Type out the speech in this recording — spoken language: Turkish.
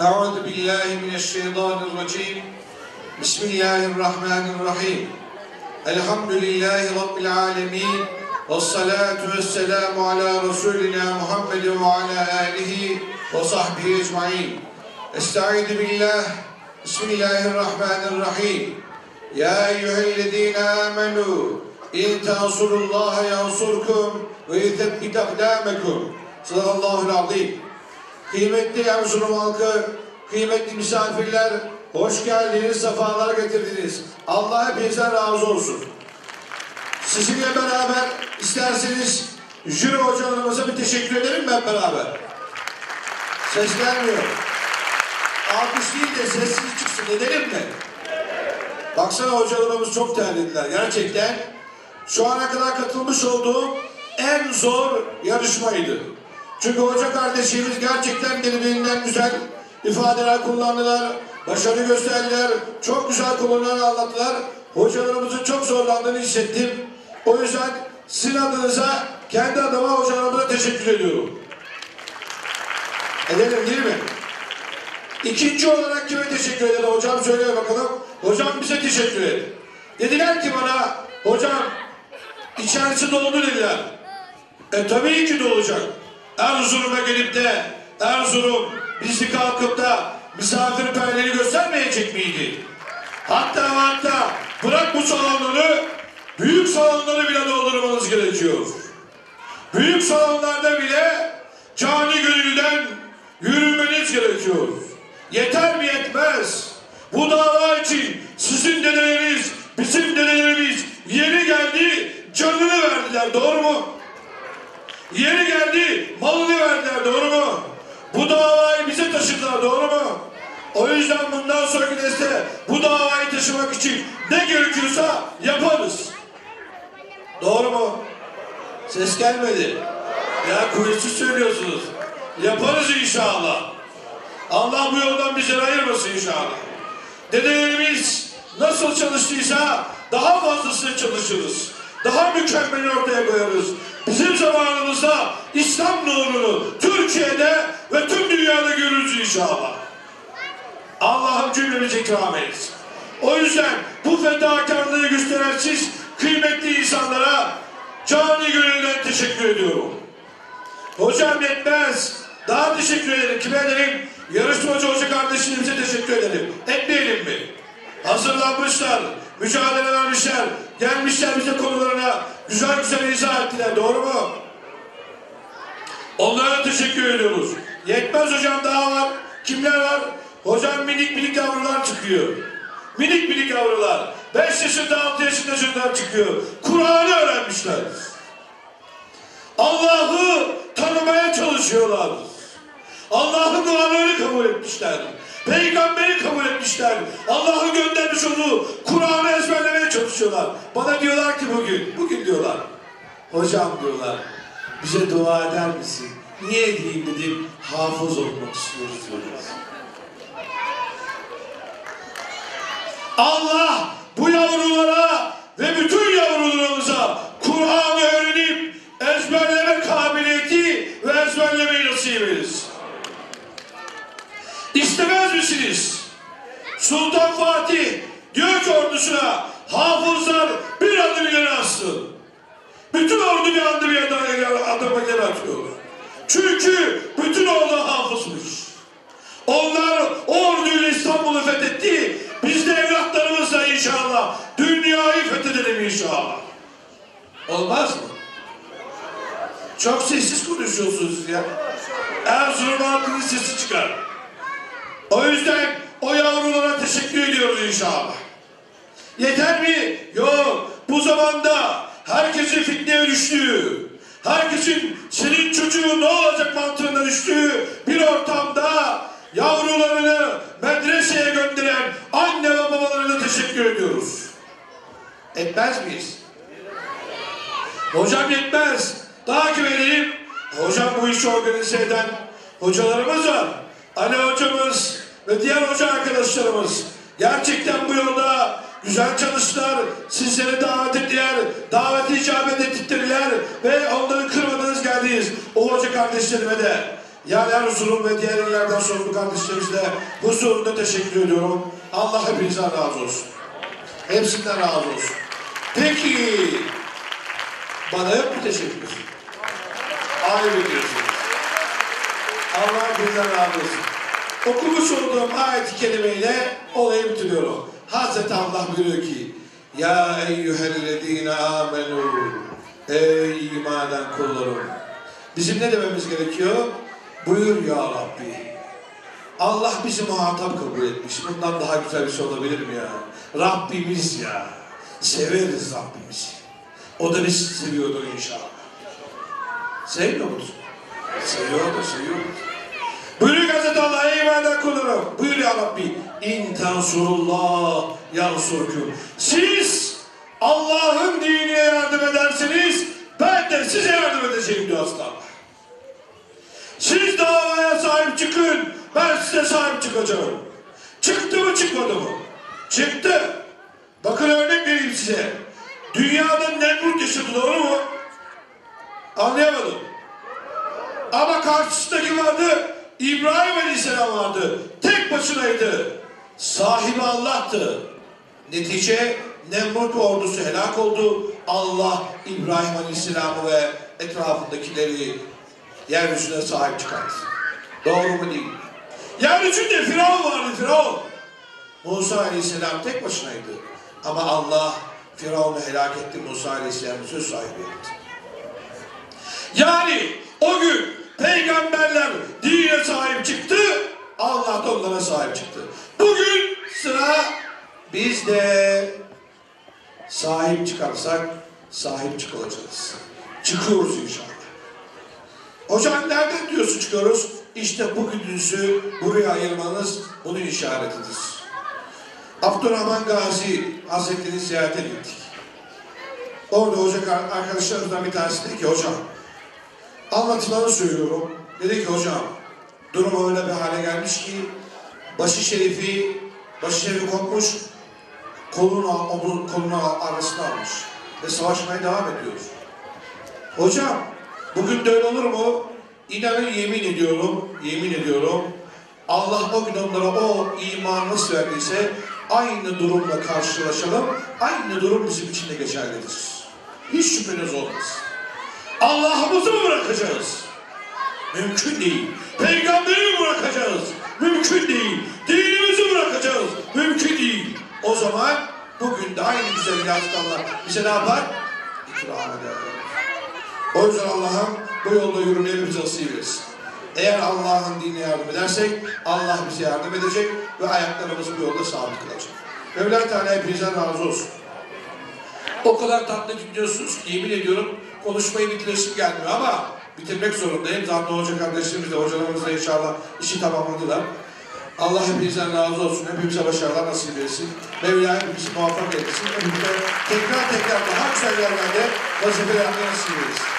أعوذ بالله من الشيطان الرجيم بسم الله الرحمن الرحيم الحمد لله رب العالمين والصلاة والسلام على رسولنا محمد وعلى آله وصحبه أجمعين استعيذ بالله بسم الله الرحمن الرحيم يا أيها الذين آمنوا إن تنصروا الله ينصركم ويثبت أقدامكم صدق الله العظيم Kıymetli Erzurum halkı, kıymetli misafirler, hoş geldiniz, sefalar getirdiniz. Allah hepinizden razı olsun. Sizinle beraber isterseniz jüri hocalarımıza bir teşekkür edelim ben beraber. Ses gelmiyor. Alkış değil de sessiz çıksın edelim mi? Baksana hocalarımız çok terlediler gerçekten. Şu ana kadar katılmış olduğum en zor yarışmaydı. Çünkü hoca kardeşimiz gerçekten birbirinden güzel ifadeler kullandılar, başarı gösterdiler, çok güzel konuları anlattılar. Hocalarımızın çok zorlandığını hissettim. O yüzden sizin adınıza, kendi adıma hocalarımıza teşekkür ediyorum. Edelim değil mi? İkinci olarak kime teşekkür ederim hocam söyle bakalım. Hocam bize teşekkür et. Dediler ki bana hocam içerisi doldu dediler. E tabii ki dolacak. Erzurum'a gelip de Erzurum bizi kalkıp da misafirperleri göstermeyecek miydi? Hatta hatta bırak bu salonları büyük salonları bile doldurmanız gerekiyor. Büyük salonlarda bile cani gönülden yürümeniz gerekiyor. Yeter mi yetmez. Bu dava için sizin dedeleriniz, bizim dedelerimiz yeri geldi canını verdiler doğru mu? Yeri geldi malını verdiler doğru mu? Bu davayı bize taşıdılar doğru mu? O yüzden bundan sonraki nesle bu davayı taşımak için ne gerekiyorsa yaparız. Doğru mu? Ses gelmedi. Ya kuvvetsiz söylüyorsunuz. Yaparız inşallah. Allah bu yoldan bizi ayırmasın inşallah. Dedelerimiz nasıl çalıştıysa daha fazlasını çalışırız. Daha mükemmeli ortaya koyarız. Bizim zamanımızda İslam nurunu Türkiye'de ve tüm dünyada görürüz inşallah. Allah'ım cümlemize ikram etsin. O yüzden bu fedakarlığı gösteren siz kıymetli insanlara cani gönülden teşekkür ediyorum. Hocam yetmez. Daha teşekkür ederim. Kime ederim? Yarışmacı hoca kardeşlerimize teşekkür ederim. Etmeyelim mi? Hazırlanmışlar, mücadele vermişler, gelmişler bize konularına güzel güzel izah ettiler. Doğru mu? Onlara teşekkür ediyoruz. Yetmez hocam daha var. Kimler var? Hocam minik minik yavrular çıkıyor. Minik minik yavrular. 5 yaşında 6 yaşında çocuklar çıkıyor. Kur'an'ı öğrenmişler. Allah'ı tanımaya çalışıyorlar. Allah'ın dualarını kabul etmişler. Peygamberi kabul etmişler. Allah'ın göndermiş olduğu Kur'an'ı ezberlemeye çalışıyorlar. Bana diyorlar ki bugün, bugün diyorlar. Hocam diyorlar, bize dua eder misin? Niye edeyim dedim, hafız olmak istiyoruz diyorlar. Allah bu yavrulara ve bütün yavrularımıza Kur'an'ı öğrenip ezberleme kabiliyeti ve ezberlemeyi nasip eylesin. İstemez misiniz? Sultan Fatih diyor ki ordusuna hafızlar bir adım ileri atsın. Bütün ordu bir adım ileri adama ileri atıyor. Çünkü bütün ordu hafızmış. Onlar orduyla İstanbul'u fethetti. Biz de evlatlarımızla inşallah dünyayı fethedelim inşallah. Olmaz mı? Çok sessiz konuşuyorsunuz ya. Erzurum halkının sesi çıkar. O yüzden o yavrulara teşekkür ediyoruz inşallah. Yeter mi? Yok. Bu zamanda herkesin fitneye düştüğü, herkesin senin çocuğun ne olacak mantığına düştüğü bir ortamda yavrularını medreseye gönderen anne ve babalarına teşekkür ediyoruz. Etmez miyiz? Hocam yetmez. Daha kim edelim? Hocam bu işi organize eden hocalarımız var. Ali hocamız ve diğer hoca arkadaşlarımız gerçekten bu yolda güzel çalıştılar. Sizleri davet ettiler, daveti icabet ettirdiler ve onları kırmadınız geldiniz. O hoca kardeşlerime de Yani Erzurum ve diğer illerden sorumlu kardeşlerimize huzurunda teşekkür ediyorum. Allah hepinizden razı olsun. Hepsinden razı olsun. Peki, bana yok mu teşekkür? Ayrı diyorsunuz. Allah hepinizden razı olsun. Okumuş olduğum ayet-i kerimeyle olayı bitiriyorum. Hazreti Allah buyuruyor ki Ya eyyühellezine amenu Ey iman eden kullarım. Bizim ne dememiz gerekiyor? Buyur ya Rabbi. Allah bizi muhatap kabul etmiş. Bundan daha güzel bir şey olabilir mi ya? Rabbimiz ya. Severiz Rabbimizi. O da bizi seviyordur inşallah. Sevmiyor musun? Seviyordur, seviyordur. Buyuruyor Hazreti Allah ey ibadet kullarım. Buyur ya Rabbi. İn tensurullah yansurkum. Siz Allah'ın dinine yardım ederseniz ben de size yardım edeceğim diyor aslan. Siz davaya sahip çıkın. Ben size sahip çıkacağım. Çıktı mı çıkmadı mı? Çıktı. Bakın örnek vereyim size. Dünyada Nemrut yaşadı doğru mu? Anlayamadım. Ama karşısındaki vardı. İbrahim Aleyhisselam vardı. Tek başınaydı. Sahibi Allah'tı. Netice Nemrut ordusu helak oldu. Allah İbrahim Aleyhisselam'ı ve etrafındakileri yeryüzüne sahip çıkarttı. Doğru mu değil? Yeryüzünde Firavun vardı Firavun. Musa Aleyhisselam tek başınaydı. Ama Allah Firavun'u helak etti. Musa Aleyhisselam'ı söz sahibi yaptı. Yani o gün peygamberler dine sahip çıktı, Allah da onlara sahip çıktı. Bugün sıra bizde sahip çıkarsak sahip çıkılacağız. Çıkıyoruz inşallah. Hocam nereden diyorsun çıkıyoruz? İşte bugününüzü buraya ayırmanız bunun işaretidir. Abdurrahman Gazi Hazretleri'ni ziyarete gittik. Orada hoca arkadaşlarımızdan bir tanesi dedi ki hocam anlatılanı söylüyorum. Dedi ki hocam durum öyle bir hale gelmiş ki başı şerifi başı şerifi kopmuş kolunu, omuz, kolunu arasına almış ve savaşmaya devam ediyor. Hocam bugün de öyle olur mu? İnanın yemin ediyorum, yemin ediyorum Allah o gün onlara o imanı nasıl verdiyse aynı durumla karşılaşalım. Aynı durum bizim için de geçerlidir. Hiç şüpheniz olmaz. Allah'ımızı mı bırakacağız? Mümkün değil. Peygamberi mi bırakacağız? Mümkün değil. Dinimizi bırakacağız? Mümkün değil. O zaman bugün de aynı güzel ilaçlarla bize ne yapar? İkram eder. O yüzden Allah'ım bu yolda yürümeyi bize nasip. Eğer Allah'ın dinine yardım edersek Allah bize yardım edecek ve ayaklarımız bu yolda sabit kılacak. Mevla Teala hepinizden razı olsun. O kadar tatlı gidiyorsunuz ki yemin ediyorum konuşmayı bitiresim gelmiyor ama bitirmek zorundayım. Zaten hoca kardeşlerimiz de hocalarımız da inşallah işi tamamladılar. Allah hepinizden razı olsun. Hepimize başarılar nasip etsin. Mevla hepimizi muvaffak etsin. Hepimize tekrar tekrar daha güzel yerlerde vazifeler nasip etsin.